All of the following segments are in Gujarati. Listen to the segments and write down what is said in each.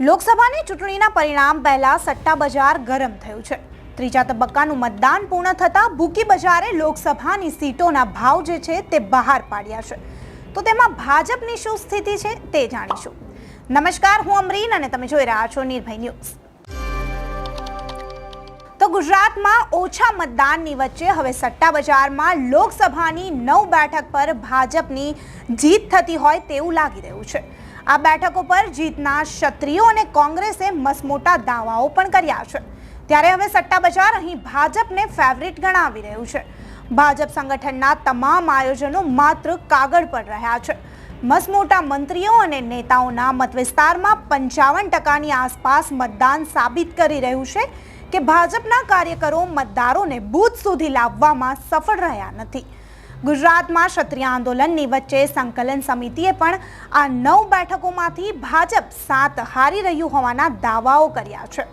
લોકસભાની ચૂંટણીના પરિણામ પહેલા સટ્ટા બજાર ગરમ થયું છે. ત્રીજા તબક્કાનું મતદાન પૂર્ણ થતાં ભૂકી બજારે લોકસભાની સીટોના ભાવ જે છે તે બહાર પાડ્યા છે. તો તેમાં ભાજપની શું સ્થિતિ છે તે જાણીશું. નમસ્કાર, હું અમરીન અને તમે જોઈ રહ્યા છો નિર્ભય ન્યૂઝ. તો ગુજરાતમાં ઓછા મતદાનની વચ્ચે હવે સટ્ટા બજારમાં લોકસભાની નવ બેઠક પર ભાજપની જીત થતી હોય તેવું લાગી રહ્યું છે. આ બેઠકો પર જીતના ક્ષત્રિયો અને કોંગ્રેસે મસમોટા દાવાઓ પણ કર્યા છે. ત્યારે હવે સટ્ટા બજાર અહીં ભાજપને ફેવરિટ ગણાવી રહ્યું છે. ભાજપ સંગઠનના તમામ આયોજનો માત્ર કાગળ પર રહ્યા છે. મસમોટા મંત્રીઓ અને નેતાઓના મતવિસ્તારમાં પંચાવન ટકાની આસપાસ મતદાન સાબિત કરી રહ્યું છે કે ભાજપના કાર્યકરો મતદારોને બૂથ સુધી લાવવામાં સફળ રહ્યા નથી. ગુજરાતમાં ક્ષત્રિય આંદોલનની વચ્ચે સંકલન સમિતિએ પણ આ નવ બેઠકોમાંથી ભાજપ સાત હારી રહ્યું હોવાના દાવાઓ કર્યા છે.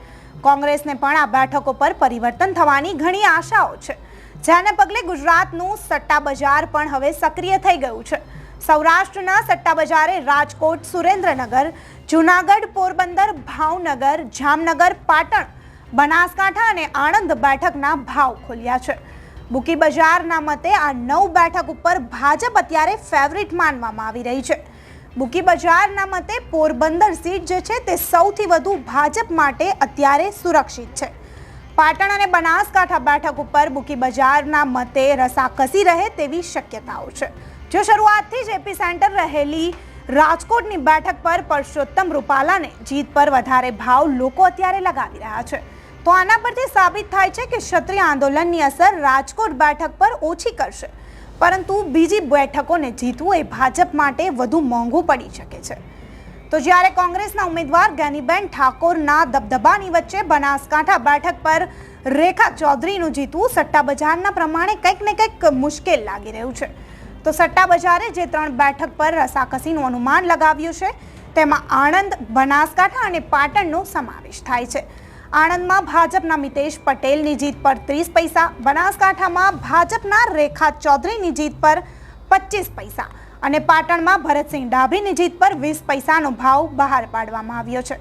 કોંગ્રેસને પણ આ બેઠકો પર પરિવર્તન થવાની ઘણી આશાઓ છે. જેને પગલે ગુજરાતનું સટ્ટા બજાર પણ હવે સક્રિય થઈ ગયું છે. સૌરાષ્ટ્રના સટ્ટા બજારે રાજકોટ, સુરેન્દ્રનગર, જૂનાગઢ, પોરબંદર, ભાવનગર, જામનગર, પાટણ, બનાસકાંઠા અને આણંદ બેઠકના ભાવ ખોલ્યા છે. બુકી બજારના મતે આ નવ બેઠક ઉપર ભાજપ અત્યારે ફેવરિટ માનવામાં આવી રહી છે. બુકી બજારના મતે પોરબંદર સીટ જે છે તે સૌથી વધુ ભાજપ માટે અત્યારે સુરક્ષિત છે. પાટણ અને બનાસકાંઠા બેઠક ઉપર બુકી બજારના મતે રસાકસી રહે તેવી શક્યતાઓ છે. જો શરૂઆતથી જ એપી સેન્ટર રહેલી રાજકોટની બેઠક પર પરસોત્તમ રૂપાલાને જીત પર વધારે ભાવ લોકો અત્યારે લગાવી રહ્યા છે. તો આના પરથી સાબિત થાય છે કે ક્ષત્રિય આંદોલનની અસર રાજકોટ બેઠક પર ઓછી કરશે. પરંતુ બીજી બેઠકોને જીતવું એ ભાજપ માટે વધુ મોંઘું પડી શકે છે. તો જ્યારે કોંગ્રેસના ઉમેદવાર જ્ઞાનીબેન ઠાકોરના દબદબાની વચ્ચે બનાસકાંઠા બેઠક પર રેખા ચૌધરીનું જીતવું સટ્ટા બજારના પ્રમાણે કંઈક ને કંઈક મુશ્કેલ લાગી રહ્યું છે. તો સટ્ટા બજારે જે ત્રણ બેઠક પર રસાકસીનું અનુમાન લગાવ્યું છે, તેમાં આણંદ, બનાસકાંઠા અને પાટણનો સમાવેશ થાય છે. આણંદમાં ભાજપના મિતેશ પટેલની જીત પર ત્રીસ પૈસા, બનાસકાંઠામાં ભાજપના રેખા ચૌધરીની જીત પર પચીસ પૈસા અને પાટણમાં ભરતસિંહ ડાભીની જીત પર વીસ પૈસાનો ભાવ બહાર પાડવામાં આવ્યો છે.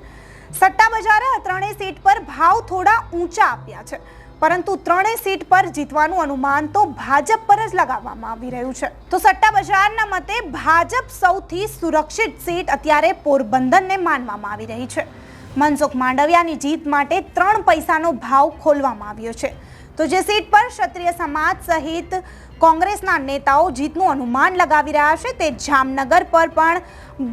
સટ્ટા બજારે ત્રણેય સીટ પર ભાવ થોડા ઊંચા આપ્યા છે, પરંતુ ત્રણેય સીટ પર જીતવાનું અનુમાન તો ભાજપ પર જ લગાવવામાં આવી રહ્યું છે. તો સટ્ટા બજારના મતે ભાજપ સૌથી સુરક્ષિત સીટ અત્યારે પોરબંદરને માનવામાં આવી રહી છે. મનસુખ માંડવિયાની જીત માટે ત્રણ પૈસાનો ભાવ ખોલવામાં આવ્યો છે. તો જે સીટ પર ક્ષત્રિય સમાજ સહિત કોંગ્રેસના નેતાઓ જીતનું અનુમાન લગાવી રહ્યા છે, તે જામનગર પર પણ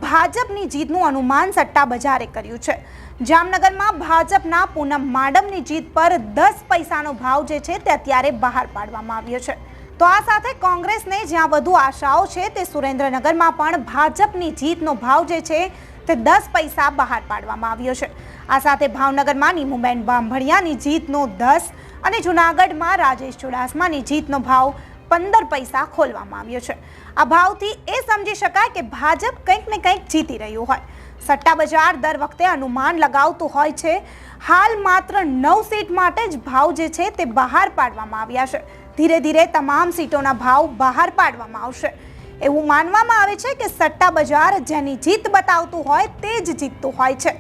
ભાજપની જીતનું અનુમાન સટ્ટા બજારે કર્યું છે. જામનગરમાં ભાજપના પૂનમ માડમની જીત પર દસ પૈસાનો ભાવ જે છે, તે અત્યારે બહાર પાડવામાં આવ્યો છે. તો આ સાથે કોંગ્રેસને જ્યાં વધુ આશાઓ છે, તે સુરેન્દ્રનગરમાં પણ ભાજપની જીતનો ભાવ જે છે તે દસ પૈસા બહાર પાડવામાં આવ્યો છે. આ સાથે ભાવનગરમાં નીમુબેન બાંભણિયાની જીતનો દસ અને જૂનાગઢમાં રાજેશ ચુડાસમાની જીતનો ભાવ પંદર પૈસા ખોલવામાં આવ્યો છે. આ ભાવથી એ સમજી શકાય કે ભાજપ કંઈક ને કંઈક જીતી રહ્યું હોય. સટ્ટા બજાર દર વખતે અનુમાન લગાવતું હોય છે, હાલ માત્ર નવ સીટ માટે જ ભાવ જે છે તે બહાર પાડવામાં આવ્યા છે. ધીરે ધીરે તમામ સીટોના ભાવ બહાર પાડવામાં આવશે. એવું માનવામાં આવે છે કે સટ્ટા બજાર જેની જીત બતાવતું હોય તે જ જીતતું હોય છે.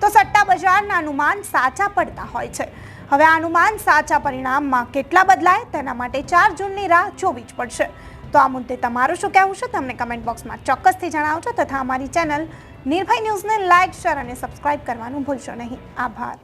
તો સટ્ટા બજારના અનુમાન સાચા પડતા હોય છે. હવે અનુમાન સાચા પરિણામમાં કેટલા બદલાય તેના માટે ચાર જૂનની રાહ જોવી જ પડશે. તો આ મુદ્દે તમારું શું કહેવું છે તમને કમેન્ટ બોક્સમાં ચોક્કસથી જણાવજો તથા અમારી ચેનલ નિર્ભય ન્યૂઝને લાઇક શેર અને સબસ્ક્રાઇબ કરવાનું ભૂલશો નહીં. આભાર.